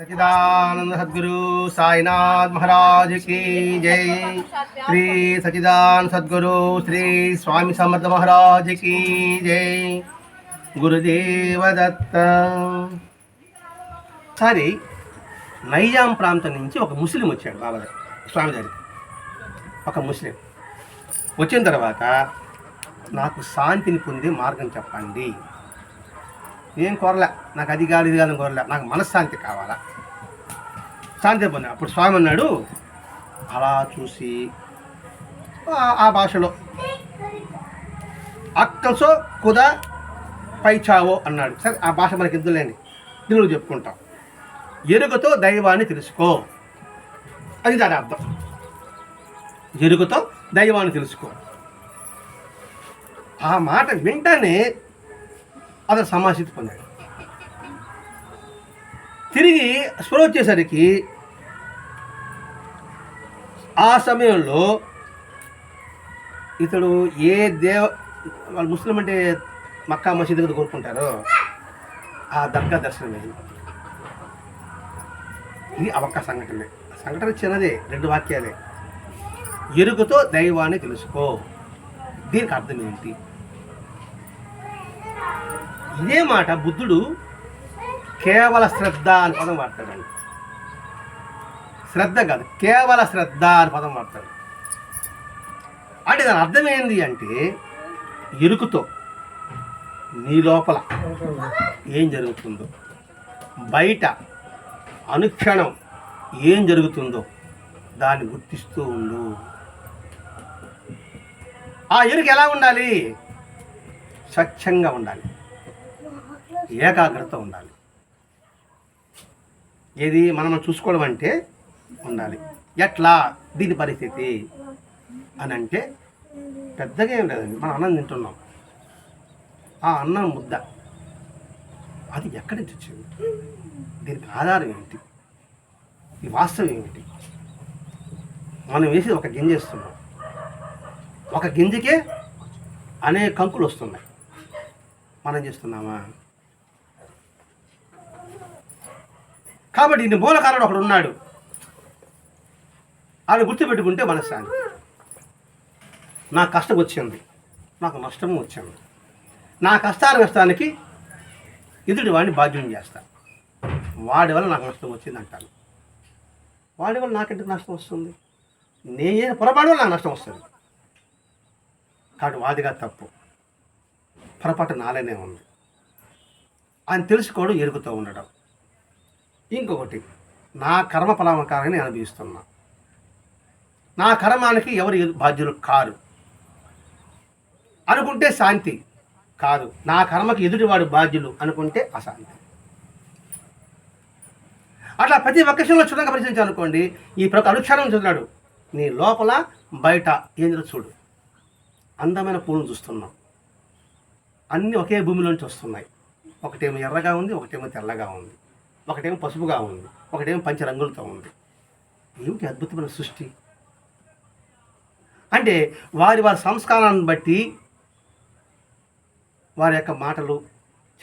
సచిదానంద సద్గురు సాయినాథ్ మహారాజ్కి జై. శ్రీ సచిదాన సద్గురు శ్రీ స్వామి సమర్థ మహారాజ్కి జై. గురుదేవదత్త. సరి సరే నైజాం ప్రాంతం నుంచి ఒక ముస్లిం వచ్చాడు బాబా స్వామి గారికి ఒక ముస్లిం. వచ్చిన తర్వాత నాకు శాంతిని పొందే మార్గం చెప్పండి. ఏం కోరలే. నాకు అది కాదు ఇది కాదు కోరలే. నాకు మనశ్శాంతి కావాలా? శాంతి పొందా అప్పుడు స్వామి అన్నాడు అలా చూసి ఆ- భాషలో అక్కసో కుదా పైచావో అన్నాడు. సరే ఆ భాష మనకి ఎందులేండి తెలుగు చెప్పుకుంటాం. ఎరుకతో దైవాన్ని తెలుసుకో. అది దాని అర్థం. ఎరుకతో దైవాన్ని తెలుసుకో. ఆ మాట వింటనే అతను సమాసిద్ధి పొందాడు. తిరిగి స్పృహ వచ్చేసరికి ఆ సమయంలో ఇతడు ఏ దేవ వాళ్ళు ముస్లిం అంటే మక్కా మసీదు కదా కోరుకుంటారో ఆ దర్గా దర్శనం ఇది. అవక్క సంఘటనే. సంఘటన చిన్నదే రెండు వాక్యాలే. ఎరుకతో దైవాన్ని తెలుసుకో. దీనికి అర్థం ఏంటి? ఇదే మాట బుద్ధుడు కేవల శ్రద్ధ అని పదం వాడతాడండి. శ్రద్ధ కాదు కేవల శ్రద్ధ అని పదం వాడతాడు. అంటే దాని అర్థం అంటే ఎరుకుతో నీ లోపల ఏం జరుగుతుందో బయట అనుక్షణం ఏం జరుగుతుందో దాన్ని గుర్తిస్తూ ఉండు. ఆ ఎరుక ఎలా ఉండాలి? స్వచ్ఛంగా ఉండాలి. ఏకాగ్రత ఉండాలి. ఏది మనం చూసుకోవడం అంటే ఉండాలి. ఎట్లా? దీని పరిస్థితి అని అంటే పెద్దగా ఏం లేదండి. మనం అన్నం తింటున్నాం. ఆ అన్నం ముద్ద. అది ఎక్కడి నుంచి వచ్చింది? దీనికి ఆధారం ఏంటి? ఈ వాస్తవం ఏమిటి? మనం వేసి ఒక గింజ వేస్తున్నాం. ఒక గింజకే అనేక కంకులు వస్తున్నాయి. మనం చేస్తున్నామా? కాబట్టి ఇన్ని మూలకారుడు ఒకడు ఉన్నాడు. ఆయన గుర్తుపెట్టుకుంటే మనశ్శాంతి. నా కష్టం వచ్చింది. నాకు నష్టము వచ్చింది. నా కష్టాల నష్టానికి ఎదుటి వాడిని బాధ్యం చేస్తా. వాడి వల్ల నాకు నష్టం వచ్చింది అంటాను. వాడి వల్ల నాకెందుకు నష్టం వస్తుంది? నేను చేసిన పొరపాటు వల్ల నాకు నష్టం వస్తుంది? కాబట్టి వాదిగా తప్పు. పొరపాటు నాలనే ఉంది. ఆయన తెలుసుకోవడం ఎరుగుతూ ఉండడం. ఇంకొకటి నా కర్మ ఫలామకారాన్ని నేను అనుభవిస్తున్నా. నా కర్మానికి ఎవరు బాధ్యులు? కారు. అనుకుంటే శాంతి కాదు. నా కర్మకి ఎదుటివాడు బాధ్యులు అనుకుంటే అశాంతి. అట్లా ప్రతి ఒక్క విషయంలో క్షుణ్ణంగా పరిశీలించాలనుకోండి ఈ ప్రతి అనుక్షణం చూస్తున్నాడు నీ లోపల బయట ఏంద్ర చూడు. అందమైన పూలను చూస్తున్నాం. అన్నీ ఒకే భూమిలోంచి వస్తున్నాయి. ఒకటేమో ఎర్రగా ఉంది ఒకటేమో తెల్లగా ఉంది. ఒకటేమో పసుపుగా ఉంది ఒకటేమో పంచ రంగులతో ఉంది. ఏమిటి అద్భుతమైన సృష్టి? అంటే వారి వారి సంస్కారాన్ని బట్టి వారి యొక్క మాటలు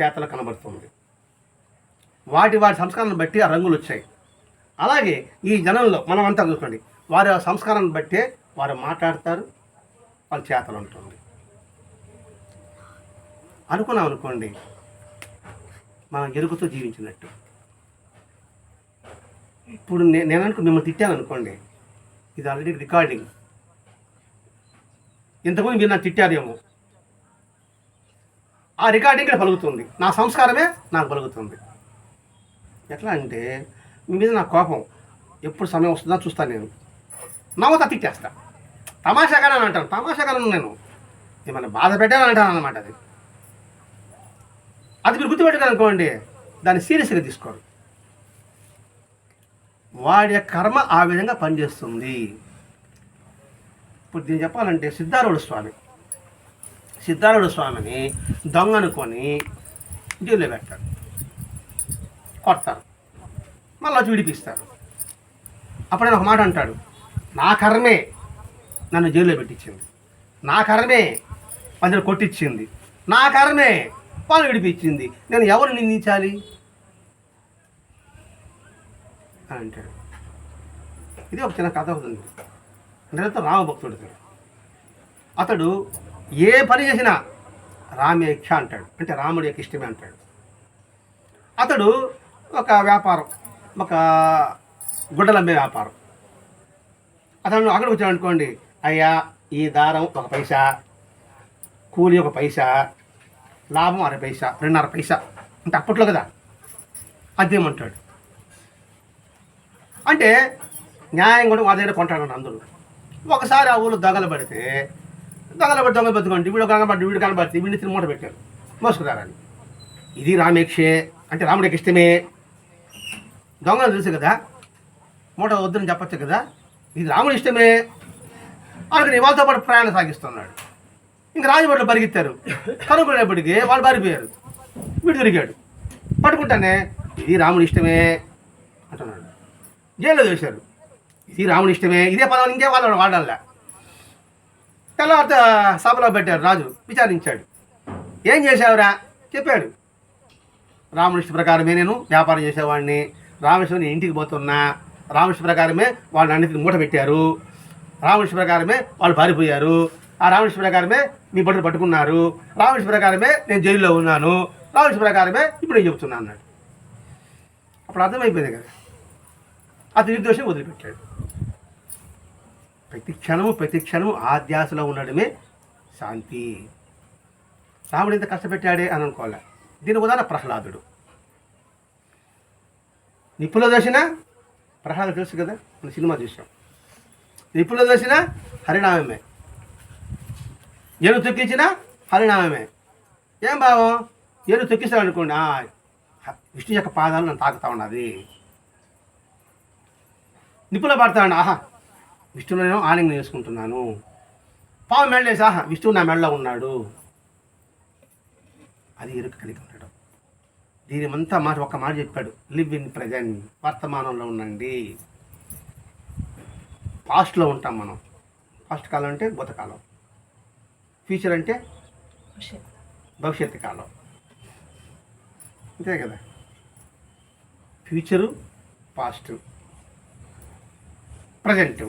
చేతలు కనబడుతుంది. వాటి వారి సంస్కారాన్ని బట్టి ఆ రంగులు వచ్చాయి. అలాగే ఈ జనంలో మనం అంతా చూసుకోండి వారి సంస్కారాన్ని బట్టే వారు మాట్లాడతారు వాళ్ళ చేతలు ఉంటుంది అనుకున్నాం అనుకోండి మనం ఎరుగుతూ జీవించినట్టు. ఇప్పుడు నేను నేను అనుకో మిమ్మల్ని తిట్టాను అనుకోండి ఇది ఆల్రెడీ రికార్డింగ్. ఇంతకుముందు మీరు నాకు తిట్టారేమో. ఆ రికార్డింగ్ ఇక్కడ పలుకుతుంది. నా సంస్కారమే నాకు పలుకుతుంది. ఎట్లా అంటే మీ మీద నా కోపం ఎప్పుడు సమయం వస్తుందో చూస్తాను నేను. నవ్వుతా తిట్టేస్తా. తమాషాగానే అంటాను. తమాషాగానే నేను. ఏమైనా బాధ పెట్టాలని అంటాను అనమాట అది. అది మీరు గుర్తుపెట్టుకోరు అనుకోండి దాన్ని సీరియస్గా తీసుకోరు వాడి కర్మ ఆ విధంగా పనిచేస్తుంది. ఇప్పుడు దీన్ని చెప్పాలంటే సిద్ధారుడు స్వామి. సిద్ధారుడు స్వామిని దొంగ అనుకొని జైల్లో పెడతారు కొడతారు. మళ్ళీ వచ్చి విడిపిస్తారు అప్పుడు ఒక మాట అంటాడు. నా కర్మే నన్ను జైల్లో పెట్టించింది. నా కర్మే పంజలు కొట్టించింది. నా కర్మే వాళ్ళు విడిపించింది. నేను ఎవరు నిందించాలి? అని అంటాడు. ఇది ఒక చిన్న కథ అవుతుంది. నిరంతరం రామభక్తుడు అతడు అతడు ఏ పని చేసినా రామేక్ష అంటాడు. అంటే రాముడి యొక్క ఇష్టమే అంటాడు. అతడు ఒక వ్యాపారం ఒక గుడ్డలమ్మే వ్యాపారం. అతను అక్కడికి వచ్చాడు అనుకోండి అయ్యా ఈ దారం ఒక పైసా కూలి ఒక పైసా లాభం అర పైసా రెండున్నర పైసా అంటే అప్పట్లో కదా అదేమంటాడు అంటే న్యాయం కూడా మా దగ్గర కొంటాడు అందరూ. ఒకసారి ఆ ఊళ్ళో దొంగలు పడితే దొంగలు పడి దొంగలు బతుకోండి వీడు కనబడి వీడు కనబడితే వీడిని తిని మూట పెట్టారు. మోసుకురారని. ఇది రామేక్షే అంటే రాముడికి ఇష్టమే. దొంగలు తెలుసు కదా మూట వద్దని చెప్పచ్చు కదా ఇది రాముడి ఇష్టమే. అందుకని వాళ్ళతో పాటు ప్రయాణం సాగిస్తున్నాడు. ఇంకా రాజభట్లు పరిగెత్తారు. కనుక్కునేప్పటికీ వాళ్ళు పారిపోయారు. వీడు దొరికాడు పట్టుకుంటానే ఇది రాముడి ఇష్టమే అంటున్నాడు. జైల్లో చేశారు. ఇది రాముడి ఇష్టమే ఇదే పదం ఇంకే వాళ్ళు వాడాలా తెల్లవారిత సభలో పెట్టారు రాజు విచారించాడు. ఏం చేశావురా? చెప్పాడు. రాముడి ఇష్ట ప్రకారమే నేను వ్యాపారం చేసేవాడిని. రామేశ్వరం ఇంటికి పోతున్నా. రామేశ్వర ప్రకారమే వాళ్ళు అన్నిటిని మూట పెట్టారు. రామేశ్వర ప్రకారమే వాళ్ళు పారిపోయారు. ఆ రామేశ్వర ప్రకారమే మీ బట్టలు పట్టుకున్నారు. రామేశ్వర ప్రకారమే నేను జైల్లో ఉన్నాను. రామేశ్వర ప్రకారమే ఇప్పుడు నేను చెప్తున్నాను అన్నాడు. అప్పుడు అర్థమైపోయింది కదా. అతని నిర్దోషం వదిలిపెట్టాడు. ప్రతి క్షణము ప్రతి క్షణము ఆధ్యాసలో ఉండడమే శాంతి. రాముడు ఇంత కష్టపెట్టాడే అని అనుకోలే దీని ఉదాహరణ ప్రహ్లాదుడు. నిప్పుల దర్శన ప్రహ్లాదు తెలుసు కదా? మన సినిమా చూసాం. నిప్పుల దర్శన హరినామమే. ఏను తొక్కించిన హరినామమే. ఏం భావం? ఏను తొక్కిస్తాడు అనుకోండి విష్ణు యొక్క పాదాలు నన్ను తాకుతా ఉన్నది. నిప్పుల పడతాడు. ఆహా విష్ణువు నేను ఆనందం చేసుకుంటున్నాను. పావు మెడలేసి ఆహా విష్ణువు నా మెడలో ఉన్నాడు. అది ఇరుక కలిగి ఉండడం. దీని అంతా మాట ఒక మాట చెప్పాడు. లివ్ ఇన్ ప్రజెంట్ వర్తమానంలో ఉండండి. పాస్ట్లో ఉంటాం మనం. పాస్ట్ కాలం అంటే భూతకాలం ఫ్యూచర్ అంటే భవిష్యత్తు కాలం. అంతే కదా? Future past. ప్రజెంట్.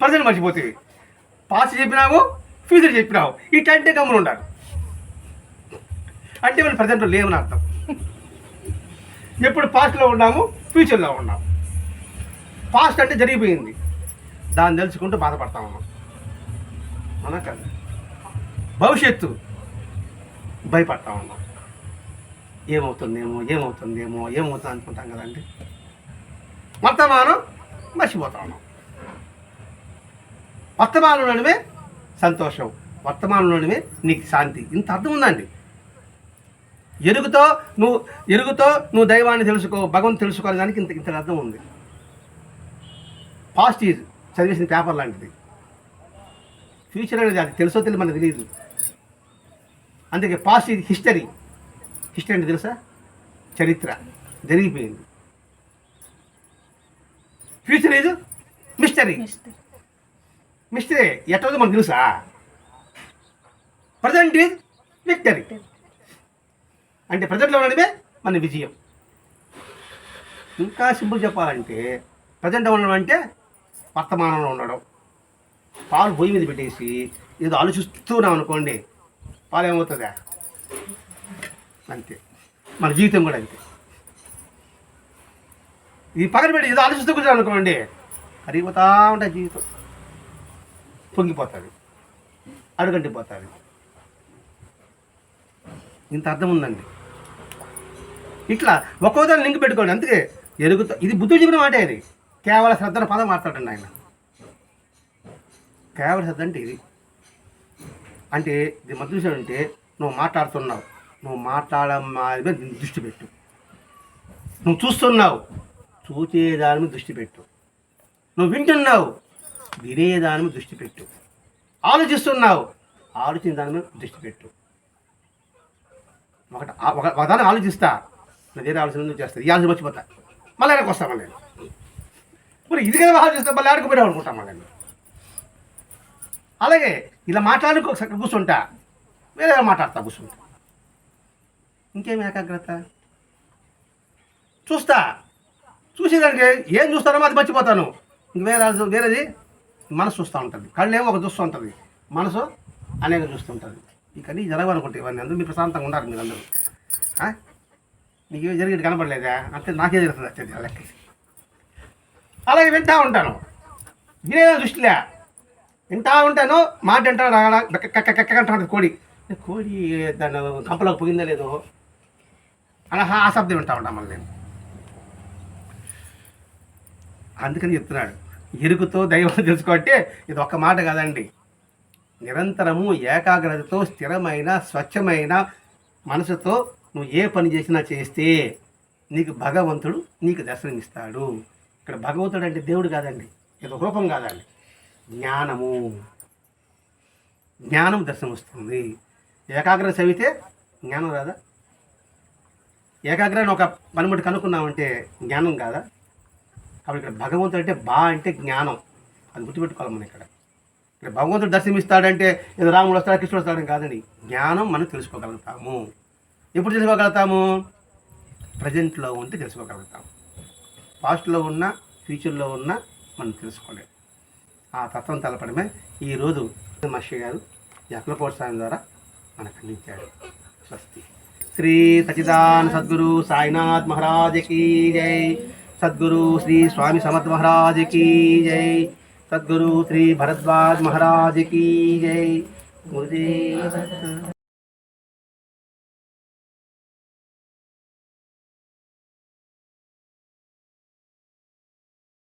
ప్రజెంట్ మర్చిపోతుంది పాస్ట్ చెప్పినావు ఫ్యూచర్ చెప్పినావు ఈ టైంటే గమ్ములు ఉండాలి. అంటే మనం ప్రజెంట్లో లేవని అర్థం. ఎప్పుడు పాస్ట్లో ఉన్నాము ఫ్యూచర్లో ఉన్నాము. పాస్ట్ అంటే జరిగిపోయింది. దాన్ని తెలుసుకుంటూ బాధపడతా ఉన్నాం అవునా కదా? భవిష్యత్తు భయపడతా ఉన్నాం ఏమవుతుందేమో ఏమవుతుందేమో ఏమవుతుంది అనుకుంటాం కదండి. మనం మర్చిపోతా ఉన్నాం వర్తమానంలోనివే సంతోషం. వర్తమానంలోనివే నీకు శాంతి. ఇంత అర్థం ఉందండి. ఎరుగుతో నువ్వు ఎరుగుతో నువ్వు దైవాన్ని తెలుసుకో భగవంతు తెలుసుకోవాలి దానికి ఇంత ఇంత అర్థం ఉంది. పాస్ట్ ఈజ్ చదివేసిన పేపర్ లాంటిది. ఫ్యూచర్ అనేది అది తెలుసో తెలియదు మనకు తెలియదు. అందుకే పాస్ట్ ఈజ్ హిస్టరీ హిస్టరీ అంటే తెలుసా? చరిత్ర. జరిగిపోయింది. ఫ్యూచర్ ఈజ్ మిస్టరీ మిస్టరీ ఎట్టవుతుందో మనకు తెలుసా? ప్రజెంట్ ఈజ్ విక్టరీ అంటే ప్రజెంట్లో ఉండడమే మన విజయం. ఇంకా సింపుల్ చెప్పాలంటే ప్రజెంట్ ఉండడం అంటే వర్తమానంలో ఉండడం. పాలు పొయ్యి మీద పెట్టేసి ఏదో ఆలోచిస్తున్నాం అనుకోండి పాలు ఏమవుతుందా అంతే. మన జీవితం కూడా అంతే. ఇది పక్కన పెట్టి ఏదో ఆలోచిస్తూ కూర్చొని అనుకోండి కరిగిపోతా ఉంటాయి జీవితం. పొంగిపోతుంది అడుగంటిపోతుంది ఇంత అర్థం ఉందండి. ఇట్లా ఒక్కోదాన్ని లింక్ పెట్టుకోండి అందుకే ఎరుగుతా ఇది బుద్ధుడు చెప్పిన మాట ఇది. కేవల శ్రద్ధన పదం మాట్లాడండి ఆయన. కేవల శ్రద్ధ అంటే ఇది. అంటే ఇది మధ్య అంటే నువ్వు మాట్లాడుతున్నావు. నువ్వు మాట్లాడడం దృష్టి పెట్టు. నువ్వు చూస్తున్నావు. చూచేదాని దృష్టి పెట్టు. నువ్వు వింటున్నావు వినేదాని మీద దృష్టి పెట్టు. ఆలోచిస్తున్నావు ఆలోచన దాని మీద దృష్టి పెట్టు. ఒకటి ఒక ఒకదాన్ని ఆలోచిస్తా. నా వేరే ఆలోచన చేస్తా. చేస్తాను ఈ ఆలోచన మర్చిపోతా. మళ్ళీ వెనక్కి వస్తాను మళ్ళీ. మరి ఇది కదా ఆలోచిస్తా మళ్ళీ ఆడుకుపోయాం అనుకుంటాం మళ్ళీ అలాగే ఇలా మాట్లాడుకో ఒకసారి కూర్చుంటా. వేరే మాట్లాడతా కూర్చుంటా. ఇంకేం ఏకాగ్రత? చూస్తా. చూసేదానికి ఏం చూస్తానో అది మర్చిపోతాను. ఇంక వేరే వేరేది మనసు చూస్తూ ఉంటుంది. కళ్ళు ఏమో ఒక చూస్తూ ఉంటుంది. మనసు అనేక చూస్తుంటుంది ఇక నీ జరగనుకుంటే ఇవన్నీ. అందరూ మీరు ప్రశాంతంగా ఉన్నారు మీరందరూ. అందరూ నీకు ఏమి జరిగేది కనపడలేదా? అంతే నాకే జరుగుతుంది వచ్చేది ఆ లెక్క. అలాగే వింటా ఉంటాను. వినేదా దృష్టిలే. వింటా ఉంటాను. మాట వింటాను అంటాడు కోడి. కోడి దాన్ని కంపలోకి పోయిందా లేదో? అలా ఆ శబ్దం వింటా ఉంటాను మళ్ళీ నేను. అందుకని చెప్తున్నాడు. ఎరుకుతో దైవం తెలుసుకోబట్టి ఇది ఒక్క మాట కాదండి. నిరంతరము ఏకాగ్రతతో స్థిరమైన స్వచ్ఛమైన మనసుతో నువ్వు ఏ పని చేసినా చేస్తే నీకు భగవంతుడు నీకు దర్శనమిస్తాడు. ఇక్కడ భగవంతుడు అంటే దేవుడు కాదండి ఇది ఒక రూపం కాదండి. జ్ఞానము. జ్ఞానం దర్శనం వస్తుంది. ఏకాగ్రత చదివితే జ్ఞానం రాదా? ఏకాగ్రతను ఒక పనిముటి కనుక్కున్నామంటే జ్ఞానం కాదా? అప్పుడు ఇక్కడ భగవంతుడు అంటే బా అంటే జ్ఞానం. అది గుర్తుపెట్టుకోవాలి మనం ఇక్కడ. ఇక్కడ భగవంతుడు దర్శనమిస్తాడంటే ఏదో రాముడు వస్తాడు కృష్ణుడు వస్తాడని కాదండి. జ్ఞానం మనం తెలుసుకోగలుగుతాము. ఎప్పుడు తెలుసుకోగలుగుతాము? ప్రజెంట్లో ఉంటే తెలుసుకోగలుగుతాము పాస్ట్లో ఉన్న ఫ్యూచర్లో ఉన్న మనం తెలుసుకోలేము ఆ తత్వం తెలపడమే ఈరోజు మహర్షి గారు జక్లకోట స్వామి ద్వారా మనకు అందించాడు. స్వస్తి. శ్రీ సచిదాన్ సద్గురు సాయినాథ్ మహారాజకి జై. సద్గురు శ్రీ స్వామి సమర్థ మహారాజ్ కీ జై సద్గురు శ్రీ భరద్వాజ్ మహారాజ్ కీ జై గురుదేవ దత్త.